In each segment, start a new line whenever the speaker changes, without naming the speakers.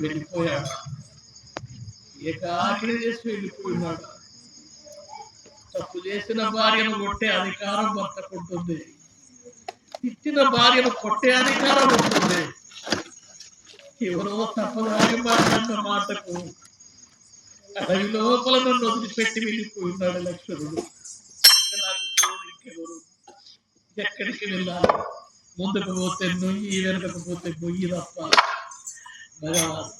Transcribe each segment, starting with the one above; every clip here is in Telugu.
వెళ్ళిపోయాడు. ఏకాగ్రి చేసి వెళ్ళిపోయినాడు. తప్పు చేసిన భార్యను కొట్టే అధికారం భర్తకుంటుంది తిట్టిన భార్యను కొట్టే అధికారం ఉంటుంది. ఎవరో తప్పదారి మాట్లాడిన మాటకు అడవి లోపల నన్ను వదిలిపెట్టి వెళ్ళిపోయినాడు లక్ష్మణుడు నాకు తోడు ఇంకెవరు? ఎక్కడికి వెళ్ళాలి? ముందుకు పోతే నొయ్యి వెనకకు పోతే బొయ్యి తప్ప. Tchau.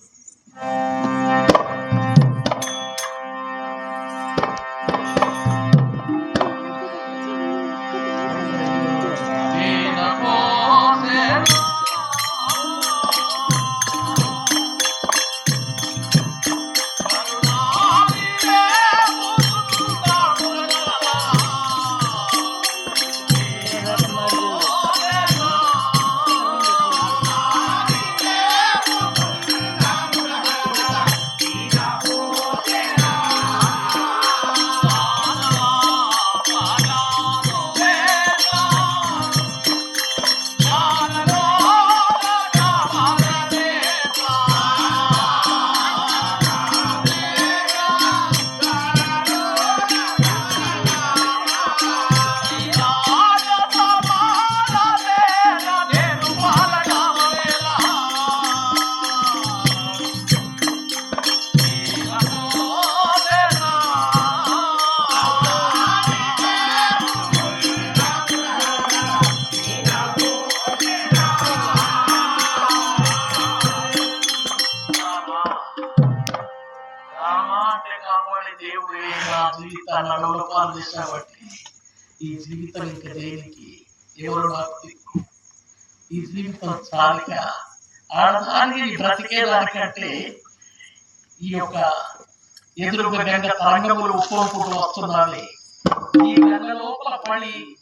దేవుడే నా జీవితాన్ని అడవుల పాలు ఈ జీవితం ఇంకా దేనికి? ఎవరు నాకు దిక్కు? ఈ జీవితం చాలిక. ఆడదానికి బ్రతికేదానికంటే ఈ యొక్క ఎదురుగా గంగ తరంగములు ఉప్పొంపుతూ వస్తున్నాయి. ఈ గంగ లోపల పడి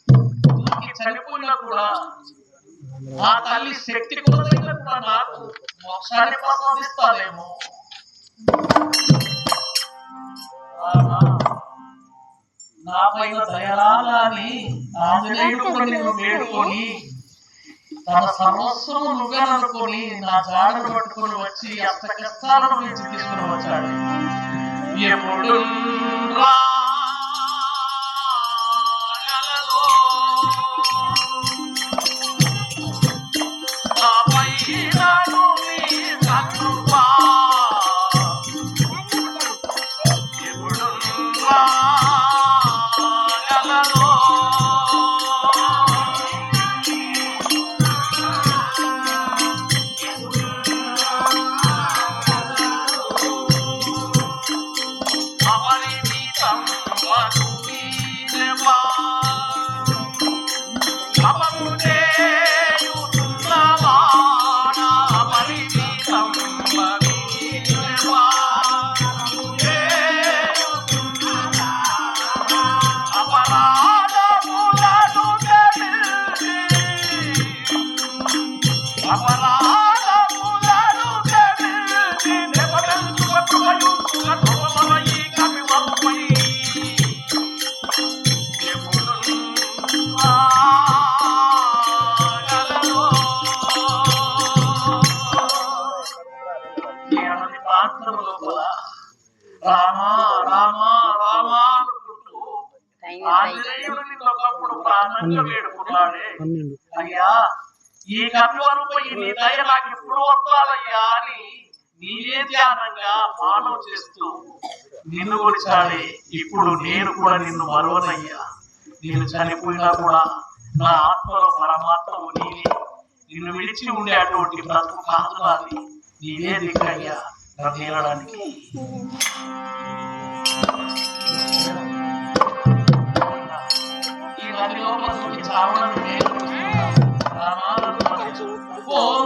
చనిపోయినా కూడా ఆ తల్లి శక్తి కూడా నాకు మోక్షాన్ని ప్రసాదిస్తాదేమో. నా పైన దయరాలని ఆంజనేయుడు నిన్ను వేడుకొని తన సర్వస్వము నువ్వేననుకొని నా జాడను పట్టుకొని వచ్చి అష్ట కష్టాలను నుంచి తీసుకుని వచ్చాడు. ఎప్పుడు రాగలదో ప్రార్థన లోపల రామా రామా రామా అనుకుంటూ ఒకప్పుడు ప్రాణంగా వేడుకున్నాడే. అయ్యా ఈ కవివరూప ఈ నీ దయ నాకు ఎప్పుడు వస్తాడయ్యా అని నీవే ధ్యానంగా మానవ చేస్తూ నిన్ను కొలిచాడే ఇప్పుడు నేను కూడా నిన్ను మరవనయ్యా. నేను చనిపోయినా కూడా నా ఆత్మలో పరమాత్మవు నీవే. నిన్ను విడిచి ఉండే అటువంటి బ్రతుకు కాదు నీవే దిక్కయ్యా నన్ను తేలడానికి ఈ నది లోపల చావడం ఓం